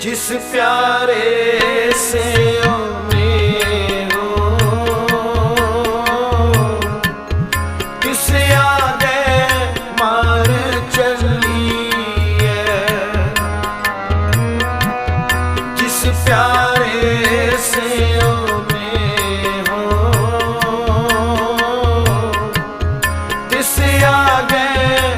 ਜਿਸ ਪਿਆਰੇ ਸੇ ਓ आ गए